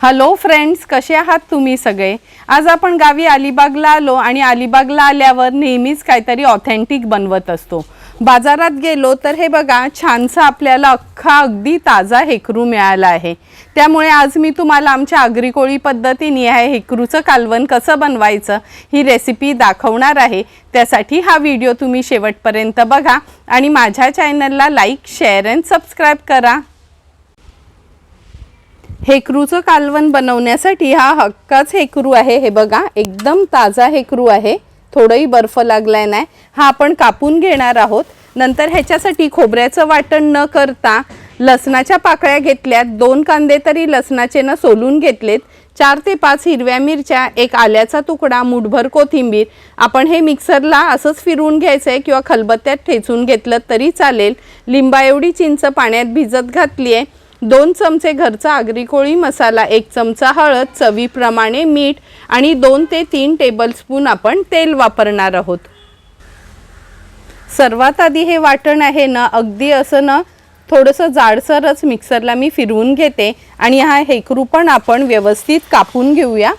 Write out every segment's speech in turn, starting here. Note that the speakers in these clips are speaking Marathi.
हॅलो फ्रेंड्स कसे आहात तुम्ही सगळे? आज आपण गावी अलिबागला आलो आणि अलिबागला आल्यावर नेहमीच काहीतरी ऑथेंटिक बनवत असतो. बाजारात गेलो तर हे बघा छानसा आपल्याला अख्खा अगदी ताजा हेकरू मिळाला आहे. त्यामुळे आज मी तुम्हाला आमच्या आगरी कोळी पद्धतीने ह्या हेकरूचं कालवण कसं बनवायचं ही रेसिपी दाखवणार आहे. त्यासाठी हा व्हिडिओ तुम्ही शेवटपर्यंत बघा आणि माझ्या चॅनलला लाईक शेअर अँड सबस्क्राईब करा. हेकरूचं कालवण बनवण्यासाठी हा हक्काच हेकरू आहे. हे बघा एकदम ताजा हेकरू आहे. थोडंही बर्फ लागलाय नाही. हा आपण कापून घेणार आहोत. नंतर ह्याच्यासाठी खोबऱ्याचं वाटण न करता लसणाच्या पाकळ्या घेतल्यात. दोन कांदे तरी लसणाचे न सोलून घेतलेत. चार ते पाच हिरव्या मिरच्या एक आल्याचा तुकडा मुठभर कोथिंबीर. आपण हे मिक्सरला असंच फिरवून घ्यायचं आहे किंवा खलबत्त्यात ठेचून घेतलं तरी चालेल. लिंबा एवढी चिंच पाण्यात भिजत घातली आहे दोन चमचे घरचा आगरी कोळी मसाला एक चमचा हळद चवीप्रमाणे मीठ आणि दोन ते तीन टेबलस्पून आपण तेल वापरणार आहोत. सर्वात आधी हे वाटण आहे ना अगदी असं ना थोडंसं जाडसरच मिक्सरला मी फिरवून घेते आणि हा हेकरू पण आपण व्यवस्थित कापून घेऊया.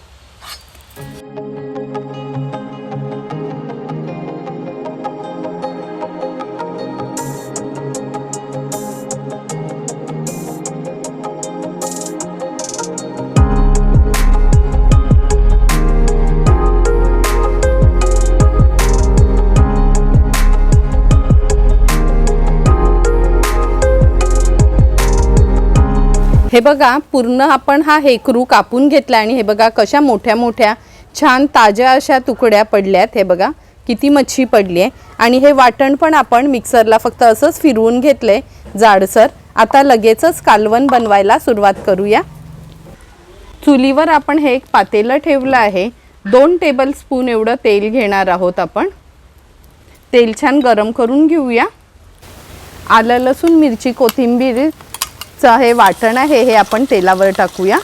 हे बघा पूर्ण आपण हा हेकरू कापून घेतला आणि हे बघा कशा मोठ्या मोठ्या छान ताज्या अशा तुकड्या पडल्यात. हे बघा किती मच्छी पडली आहे. आणि हे वाटण पण आपण मिक्सरला फक्त असंच फिरवून घेतलंय जाडसर. आता लगेचच कालवण बनवायला सुरुवात करूया. चुलीवर आपण हे एक पातेलं ठेवलं आहे. दोन टेबल स्पून एवढं तेल घेणार आहोत आपण. तेल छान गरम करून घेऊया. आलं लसूण मिरची कोथिंबीर चं हे वाटण आहे हे आपण तेलावर टाकूया.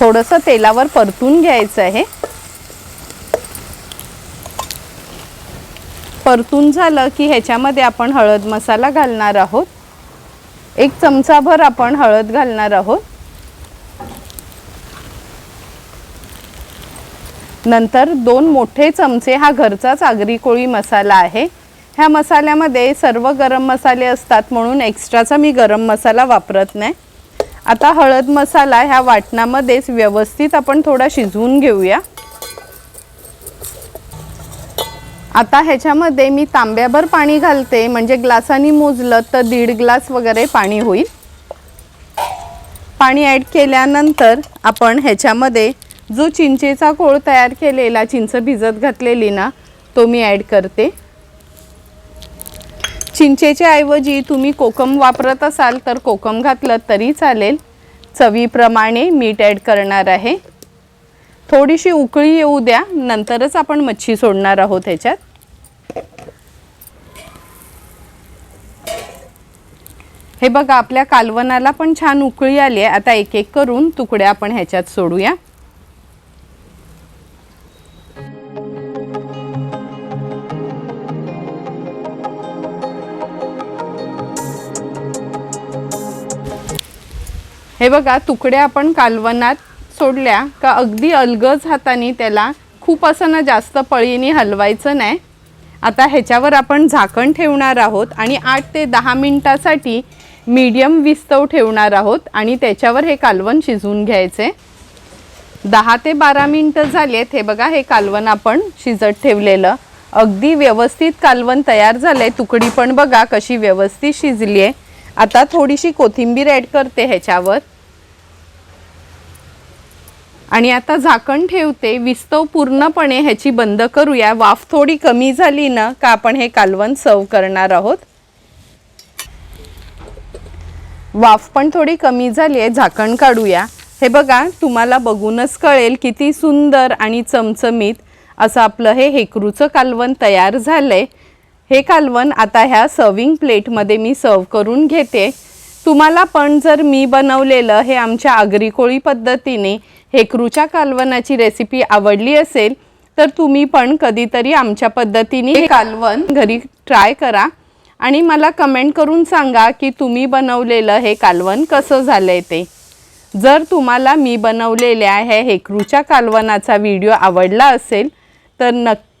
थोडंसं तेलावर परतून घ्यायचं आहे. परतून झालं की ह्याच्यामध्ये आपण हळद मसाला घालणार आहोत. एक चमचाभर आपण हळद घालणार आहोत. नंतर दोन मोठे चमचे हा घरचाच आगरी कोळी मसाला आहे. ह्या मसाल्यामध्ये सर्व गरम मसाले असतात म्हणून एक्स्ट्राचा मी गरम मसाला वापरत नाही. आता हळद मसाला ह्या वाटणामध्येच व्यवस्थित आपण थोडा शिजवून घेऊया. आता ह्याच्यामध्ये मी तांब्याभर पाणी घालते म्हणजे ग्लासानी मोजलं तर दीड ग्लास वगैरे पाणी होईल. पाणी ॲड केल्यानंतर आपण ह्याच्यामध्ये जो चिंचेचा कोळ तयार केलेला चिंच भिजत घातलेली ना तो मी ॲड करते. चिंचेच्या ऐवजी तुम्ही कोकम वापरत असाल तर कोकम घातलं तरी चालेल. चवीप्रमाणे मीठ ॲड करणार आहे. थोडीशी उकळी येऊ द्या नंतरच आपण मच्छी सोडणार आहोत ह्याच्यात. हे बघा आपल्या कालवनाला पण छान उकळी आली आहे. आता एक एक करून तुकड्या आपण ह्याच्यात सोडूया. हे बघा तुकड्या आपण कालवनात सोडल्या का अगदी अलगज हाताने त्याला खूप असं ना जास्त पळीने हलवायचं नाही. आता ह्याच्यावर आपण झाकण ठेवणार आहोत आणि आठ ते दहा मिनटासाठी मीडियम विस्तव ठेवणार आहोत आणि त्याच्यावर हे कालवण शिजवून घ्यायचे. दहा ते बारा मिनटं झालेत. हे बघा हे कालवण आपण शिजत ठेवलेलं. अगदी व्यवस्थित कालवण तयार झालं आहे तुकडी पण बघा कशी व्यवस्थित शिजली आहे आता थोडीशी कोथिंबीर ॲड करते ह्याच्यावर. आणि आता झाकण ठेवते विस्तव पूर्णपणे ह्याची बंद करूया. वाफ थोडी कमी झाली ना का आपण हे कालवण सर्व करणार आहोत? वाफ पण थोडी कमी झाली आहे झाकण काढूया. हे बघा तुम्हाला बघूनच कळेल किती सुंदर आणि चमचमीत असं आपलं हे हेकरूचं कालवण तयार झालंय. हे कालवण आता ह्या सर्विंग प्लेटमध्ये मी सर्व करून घेते. तुम्हाला पण जर मी बनवलेलं हे आमच्या आगरी कोळी पद्धतीने हेकरूच्या कालवनाची रेसिपी आवडली असेल तर तुम्ही पण कधीतरी आमच्या पद्धतीने हे कालवण घरी ट्राय करा. आणि मला कमेंट करून सांगा की तुम्ही बनवलेलं हे कालवण कसं झालंय ते. जर तुम्हाला मी बनवलेल्या ह्या हेकरूच्या कालवनाचा व्हिडिओ आवडला असेल तर नक्की